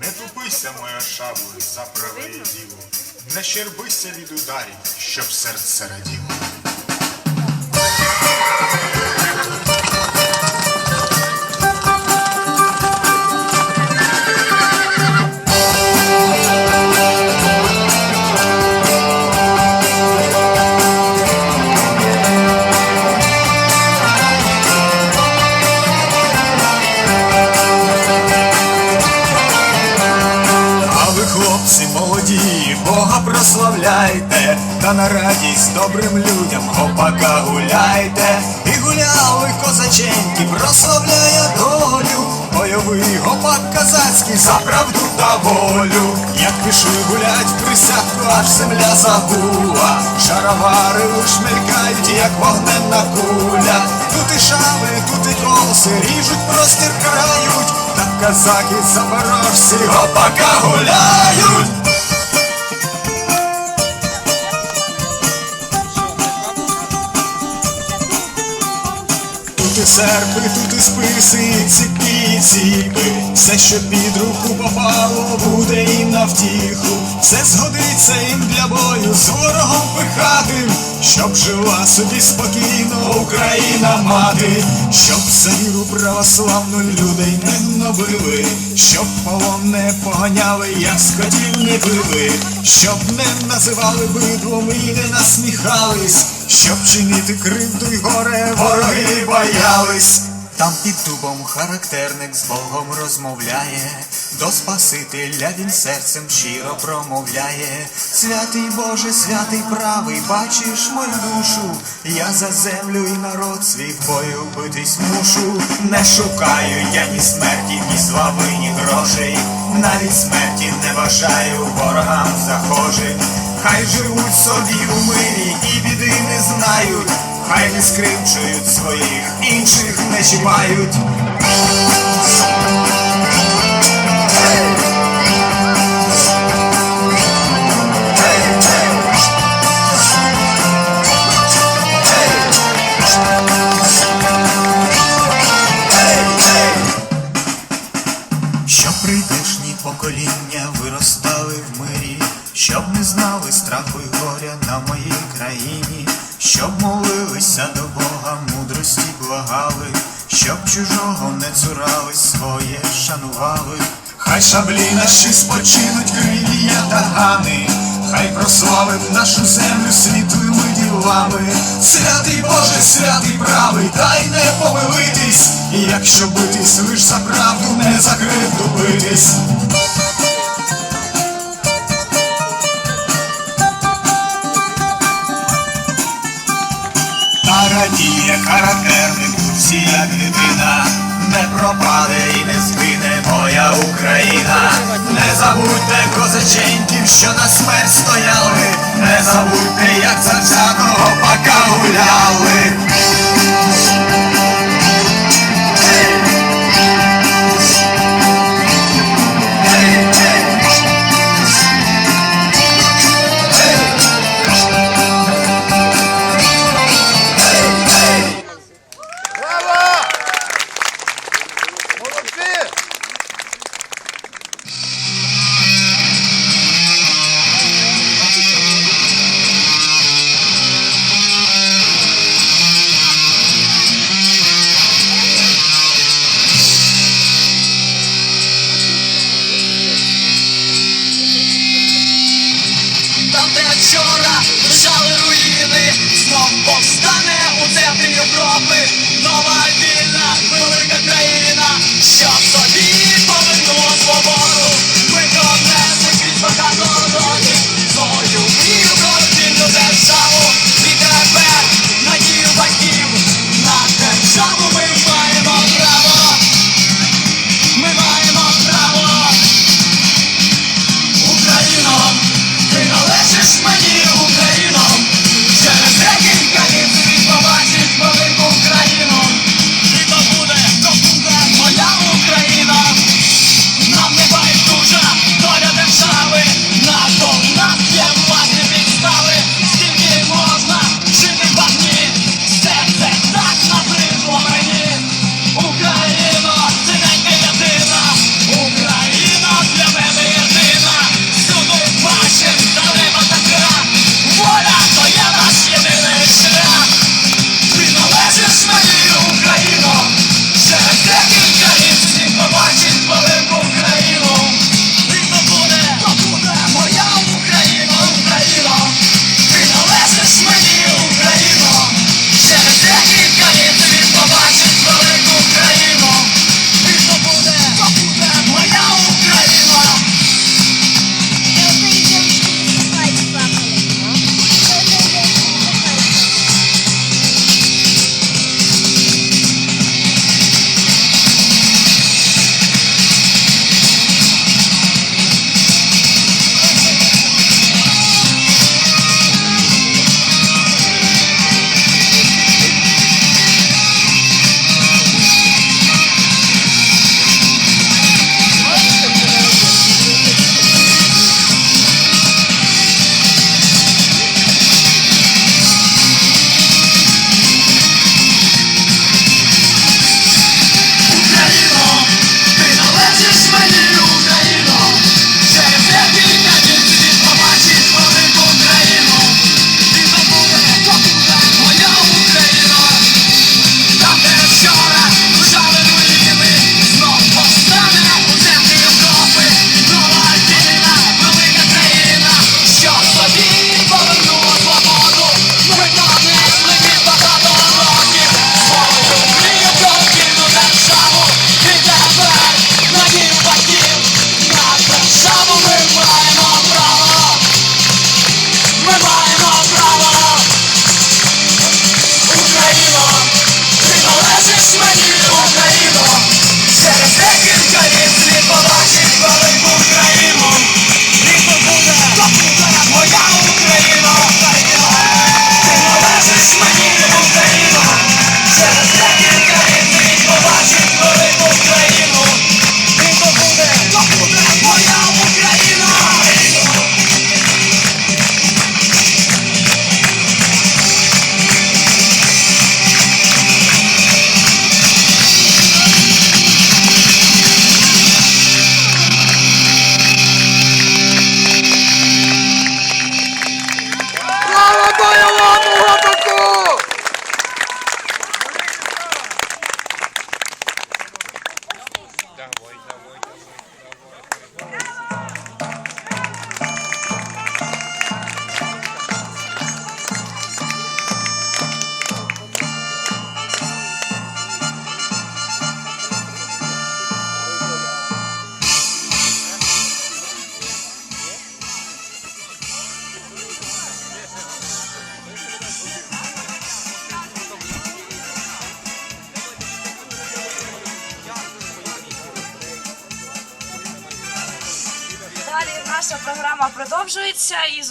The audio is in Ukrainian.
Не тупися, моя шабло, за праве діло, не щербися від ударів, щоб серце раділо. Бога прославляйте, та на радість добрим людям гопака гуляйте. І гуляли козаченьки, прославляє долю, бойовий гопак казацький за правду та волю. Як пішли гулять присядку, аж земля загула. Шаровари шмелькають, як вогненна куля. Тут і шаби, тут і коси, ріжуть простір крають. Та казаки запорожці гопака гуляють. Тут і списи, і ціпі, і ціпи. Все, що під руку попало, буде їм на втіху. Все згодиться їм для бою з ворогом пихатим, щоб жила собі спокійно Україна мати, щоб за віру православну людей не гнобили, щоб полон не поганяли, як скотів не били, щоб не називали бидлом і не насміхались, щоб чинити кривду й горе вороги боялись. Там під дубом характерник з Богом розмовляє, до Спасителя він серцем щиро промовляє. Святий Боже, святий правий, бачиш мою душу, я за землю і народ свій бою битись мушу. Не шукаю я ні смерті, ні слави, ні грошей, навіть смерті не бажаю ворогам захожим. Хай живуть собі у мирі і біди не знають. Хай не скривчують своїх, інших не чіпають. Щоб прийдешні покоління виростали в мирі, щоб не знали страху й горя на моїй країні, щоб молилися до Бога, мудрості благали, щоб чужого не цурались, своє шанували. Хай шаблі наші спочинуть криві ятагани, хай прославим нашу землю світлими ділами. Святий Боже, святий правий, дай не помилитись, якщо битись лиш за правду, не за кривду битись. Радіє характерник всі як дитина, не пропаде і не згине моя Україна. Не забудьте козаченьків, що на смерть стояли, не забудьте, як завзятого пака гуляли. Off it. Далі наша програма продовжується і